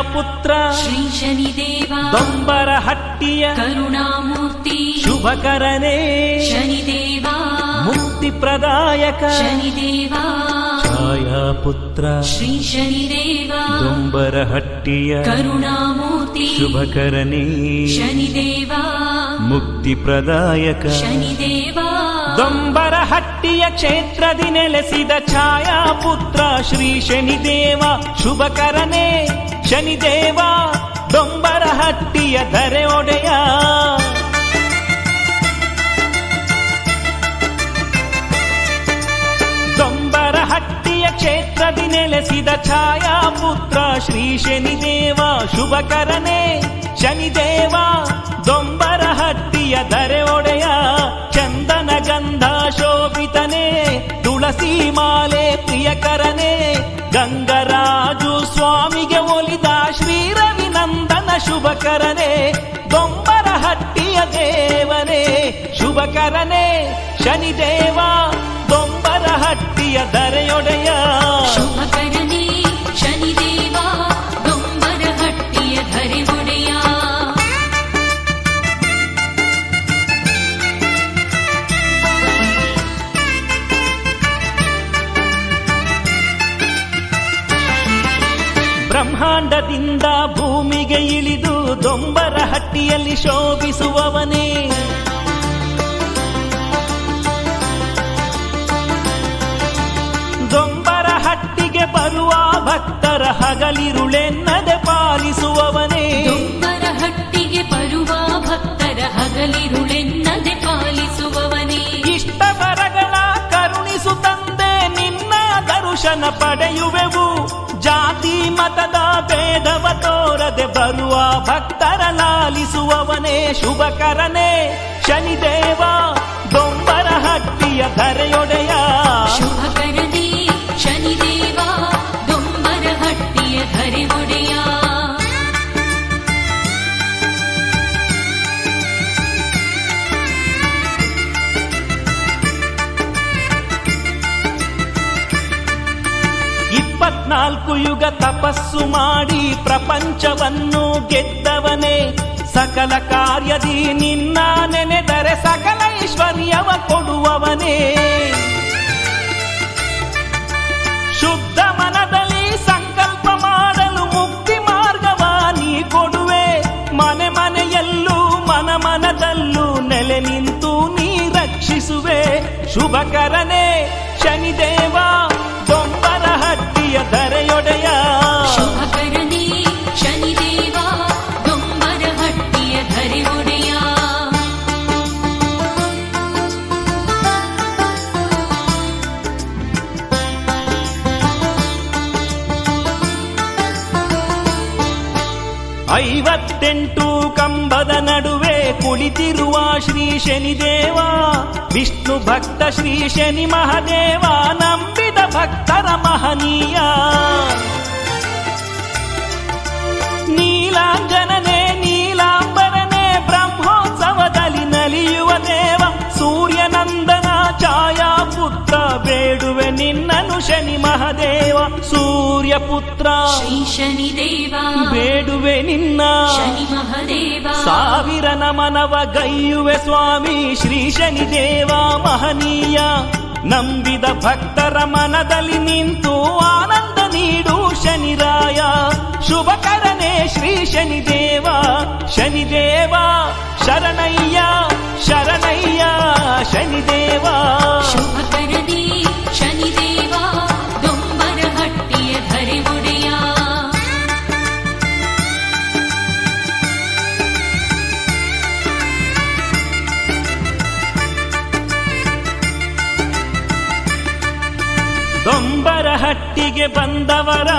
ಛಾಯಾಪುತ್ರ ಶ್ರೀ ಶನಿದೇವ ದೊಂಬರಹಟ್ಟಿಯ ಕರುಣಾಮೂರ್ತಿ ಶುಭಕರನೇ ಶನಿದೇವ ಮುಕ್ತಿಪ್ರದಾಯಕ ಶನಿದೇವ ಛಾಯಾಪುತ್ರ ಶ್ರೀ ಶನಿದೇವ ದೊಂಬರಹಟ್ಟಿಯ ಕರುಣಾಮೂರ್ತಿ ಶುಭಕರನೇ ಶನಿದೇವ ಮುಕ್ತಿಪ್ರದಾಯಕ ಶನಿದೇವ ದೊಂಬರಹಟ್ಟಿಯ ಕ್ಷೇತ್ರದಿ ನೆಲೆಸಿದ ಛಾಯಾಪುತ್ರ ಶ್ರೀ ಶನಿದೇವ ಶುಭಕರನೇ ಶನಿದೇವ ದೊಂಬರಹಟ್ಟಿಯ ಧರೆ ಒಡೆಯ ದೊಂಬರಹಟ್ಟಿಯ ಕ್ಷೇತ್ರದಿ ನೆಲೆಸಿದ ಛಾಯಾಪುತ್ರ ಶ್ರೀ ಶನಿದೇವ ಶುಭಕರನೇ ಶನಿದೇವ ದೊಂಬರಹಟ್ಟಿಯ ಧರೆ ಒಡೆಯ ಚಂದನ ಗಂಧ ಶೋಭಿತನೇ ತುಳಸಿ ರವಿನಂದನ ದೊಂಬರ ಹಟ್ಟಿಯ ದೇವನೇ ಶುಭಕರನೇ ಶನಿದೇವ ದೊಂಬರ ಹಟ್ಟಿಯ ಶುಭಕರನೇ ಬ್ರಹ್ಮಾಂಡದಿಂದ ಭೂಮಿಗೆ ಇಳಿದು ದೊಂಬರ ಹಟ್ಟಿಯಲ್ಲಿ ಶೋಭಿಸುವವನೇ. ದೊಂಬರ ಹಟ್ಟಿಗೆ ಬರುವ ಭಕ್ತರ ಹಗಲಿರುಳೆನ್ನದೆ ಪಾಲಿಸುವವನೇ. ದೊಂಬರ ಹಟ್ಟಿಗೆ ಬರುವ ಭಕ್ತರ ಹಗಲಿರುಳೆನ್ನದೆ ಪಾಲಿಸುವವನೇ. ಇಷ್ಟ ಬರಗಳ ಕರುಣಿಸು ತಂದೆ ನಿನ್ನ ದರ್ಶನ ಪಡೆಯುವೆವು. ಜಾತಿ ಮತದ ಭೇದವ ತೋರದೆ ಬರುವ ಭಕ್ತರ ಲಾಲಿಸುವವನೇ ಶುಭಕರನೇ. ಶನಿದೇವ ದೊಂಬರಹಟ್ಟಿಯ ಧರೆಯೊಡೆಯ ಇಪ್ಪತ್ನಾಲ್ಕು ಯುಗ ತಪಸ್ಸು ಮಾಡಿ ಪ್ರಪಂಚವನ್ನು ಗೆದ್ದವನೇ. ಸಕಲ ಕಾರ್ಯದಿ ನಿನ್ನ ನೆನೆದರೆ ಸಕಲ ಐಶ್ವರ್ಯವ ಕೊಡುವವನೇ. ಶುದ್ಧ ಮನದಲ್ಲಿ ಸಂಕಲ್ಪ ಮಾಡಲು ಮುಕ್ತಿ ಮಾರ್ಗವ ನೀ ಕೊಡುವೆ. ಮನೆ ಮನೆಯಲ್ಲೂ ಮನ ಮನದಲ್ಲೂ ನೆಲೆ ನಿಂತು ನೀ ರಕ್ಷಿಸುವೆ. ಶುಭಕರನೇ ಶನಿದೇವ ಐವತ್ತೆಂಟು ಕಂಬದ ನಡುವೆ ಕುಳಿತಿರುವ ಶ್ರೀ ಶನಿದೇವ ವಿಷ್ಣು ಭಕ್ತ ಶ್ರೀ ಶನಿ ಮಹದೇವ ನಂಬಿದ ಭಕ್ತರ ಮಹನೀಯ ನೀಲಾಂಜನನೇ ನೀಲಾಂಬರನೇ ಬ್ರಹ್ಮೋತ್ಸವದಲ್ಲಿ ನಲಿಯುವ ದೇವ ಸೂರ್ಯನಂದನ ಛಾಯಾಪುತ್ರ ಬೇಡುವೆ ನಿನ್ನನು ಶನಿ ಮಹದೇವ ಸೂರ್ಯಪುತ್ರ ಶ್ರೀ ಶನಿದೇವ ಬೇಡುವೆ ನಿನ್ನ ಶನಿ ಮಹದೇವ ಸಾವಿರ ನಮನವ ಗೈಯುವೆ ಸ್ವಾಮಿ ಶ್ರೀ ಶನಿದೇವ ಮಹನೀಯ ನಂಬಿದ ಭಕ್ತರ ಮನದಲ್ಲಿ ನಿಂತು ಆನಂದ ನೀಡು ಶನಿರಾಯ ಶುಭಕರನೇ ಶ್ರೀ ಶನಿದೇವ ಶನಿದೇವ ಶರಣಯ್ಯ ಶರಣಯ್ಯ ದೊಂಬರಹಟ್ಟಿಗೆ ಬಂದವರ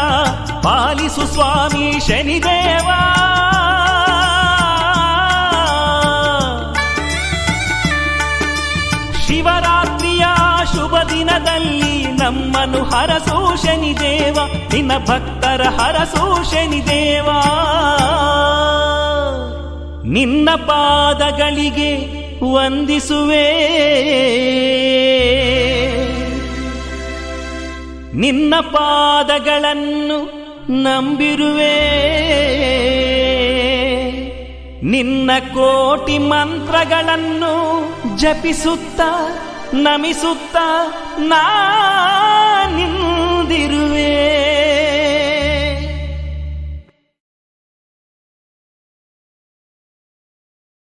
ಪಾಲಿಸು ಸ್ವಾಮಿ ಶನಿದೇವ. ಶಿವರಾತ್ರಿಯ ಶುಭ ದಿನದಲ್ಲಿ ನಮ್ಮನು ಹರಸು ಶನಿದೇವ, ನಿನ್ನ ಭಕ್ತರ ಹರಸು ಶನಿದೇವ. ನಿನ್ನ ಪಾದಗಳಿಗೆ ವಂದಿಸುವೆ. ನಿನ್ನ ಪಾದಗಳನ್ನು ನಂಬಿರುವೆ. ನಿನ್ನ ಕೋಟಿ ಮಂತ್ರಗಳನ್ನು ಜಪಿಸುತ್ತ ನಮಿಸುತ್ತ ನಾ